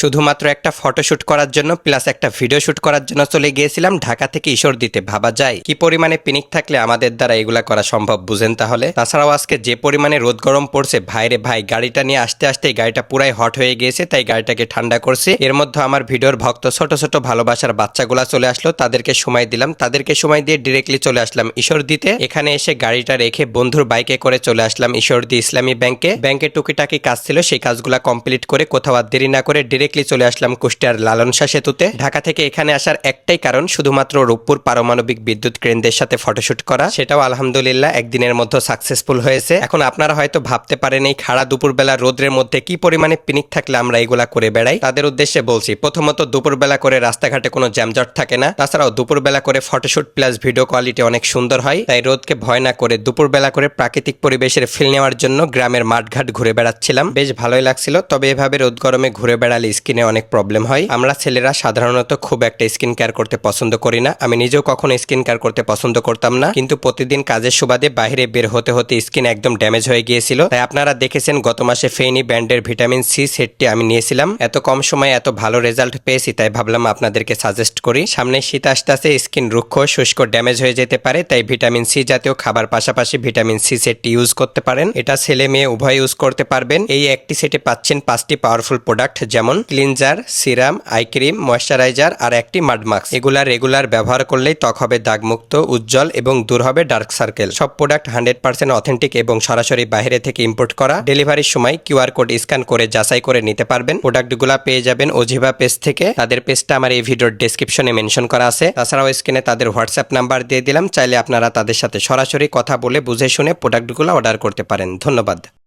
শুধুমাত্র একটা ফটোশুট করার জন্য প্লাস একটা ভিডিও শুট করার জন্য চলে গিয়েছিলাম ঢাকা থেকে ঈশ্বর দিতে ভাবা যায়। কি পরিমাণে পিনিক থাকলে আমাদের দ্বারা এগুলা করা সম্ভব বুঝেন তাহলে? তাছাড়াও আজকে যে পরিমাণে রোদ গরম পড়ছে, ভাইরে ভাই, গাড়িটা নিয়ে আসতে আসতে গাড়িটা পুরাই হট হয়ে গিয়েছে, তাই গাড়িটাকে ঠান্ডা করছে। এর মধ্যে আমার ভিডিওর ভক্ত ছোট ছোট ভালোবাসার বাচ্চাগুলা চলে আসলো, তাদেরকে সময় দিলাম। তাদেরকে সময় দিয়ে ডিরেক্টলি চলে আসলাম ঈশ্বর দিতে। এখানে এসে গাড়িটা রেখে বন্ধুর বাইকে করে চলে আসলাম ঈশ্বরদী ইসলামী ব্যাংকে। ব্যাংকে টুকিটাকি কাজ ছিল, সেই কাজগুলা কমপ্লিট করে কোথাও দেরি না করে ডিরেক্টলি চলে আসলাম কুষ্টিয়ার লালন শাহ সেতুতে ঢাকা থেকে এখানে আসার একটাই কারণ শুধুমাত্র রূপপুর পারমাণবিক বিদ্যুৎ কেন্দ্রের সাথে ফটোশুট করা। সেটাও আলহামদুলিল্লাহ একদিনের মধ্যে সাকসেসফুল হয়েছে। এখন আপনারা হয়তো ভাবতে পারেন এই খাড়া দুপুরবেলা রোদ্রের মধ্যে কি পরিমাণে পিনিক থাকলে আমরা এগুলা করে বেড়াই। তাদের উদ্দেশ্যে বলছি, প্রথমত দুপুরবেলা করে রাস্তাঘাটে কোনো জ্যামজট থাকে না। তাছাড়াও দুপুরবেলা করে ফটোশুট প্লাস ভিডিও কোয়ালিটি অনেক সুন্দর হয়। তাই রোদকে ভয় না করে দুপুরবেলা করে প্রাকৃতিক পরিবেশের ফিল নেওয়ার জন্য গ্রামের মাঠঘাট ঘুরে বেড়াচ্ছিলাম। বেশ ভালোই লাগছিল, তবে এভাবে রোদ গরমে ঘুরে বেড়ালে স্কিনে অনেক প্রবলেম হয়। আমরা ছেলেরা সাধারণত খুব একটা স্কিন কেয়ার করতে পছন্দ করি না। আমি নিজেও কখনো স্কিন কেয়ার করতে পছন্দ করতাম না। কিন্তু প্রতিদিন কাজের সুবাদে বাইরে বের হতে হতে স্কিন একদম ড্যামেজ হয়ে গিয়েছিল। তাই আপনারা দেখেছেন গত মাসে ফেইনি ব্যান্ডের ভিটামিন সি সেটটি আমি নিয়েছিলাম। এত কম সময়ে এত ভালো রেজাল্ট পেয়েছি, তাই ভাবলাম আপনাদেরকে সাজেস্ট করি। সামনে শীত আসতে আসতে স্কিন রুক্ষ, শুষ্ক ড্যামেজ হয়ে যেতে পারে। তাই ভিটামিন সি জাতীয় খাবার পাশাপাশি ভিটামিন সি সেটটি ইউজ করতে পারেন। এটা ছেলে মেয়ে উভয় ইউজ করতে পারবেন। এই একটি সেটে পাচ্ছেন পাঁচটি পাওয়ারফুল প্রোডাক্ট যেমন cleanser, serum, eye cream, moisturizer আর একটি মাড মাস্ক। এগুলা রেগুলার ব্যবহার করলেই ত্বক হবে দাগমুক্ত, উজ্জ্বল এবং দূর হবে ডার্ক সার্কেল। সব প্রোডাক্ট হান্ড্রেড পার্সেন্ট অথেন্টিক এবং সরাসরি বাইরে থেকে ইম্পোর্ট করা। ডেলিভারির সময় কিউআর কোড স্ক্যান করে যাচাই করে নিতে পারবেন। প্রোডাক্টগুলো পেয়ে যাবেন অজিভা পেজ থেকে। তাদের পেজটা আমার এই ভিডিওর ডেসক্রিপশনে মেনশন করা আছে। তাছাড়াও স্ক্রিনে তাদের হোয়াটসঅ্যাপ নাম্বার দিয়ে দিলাম। চাইলে আপনারা তাদের সাথে সরাসরি কথা বলে বুঝে শুনে প্রোডাক্টগুলো অর্ডার করতে পারেন। ধন্যবাদ।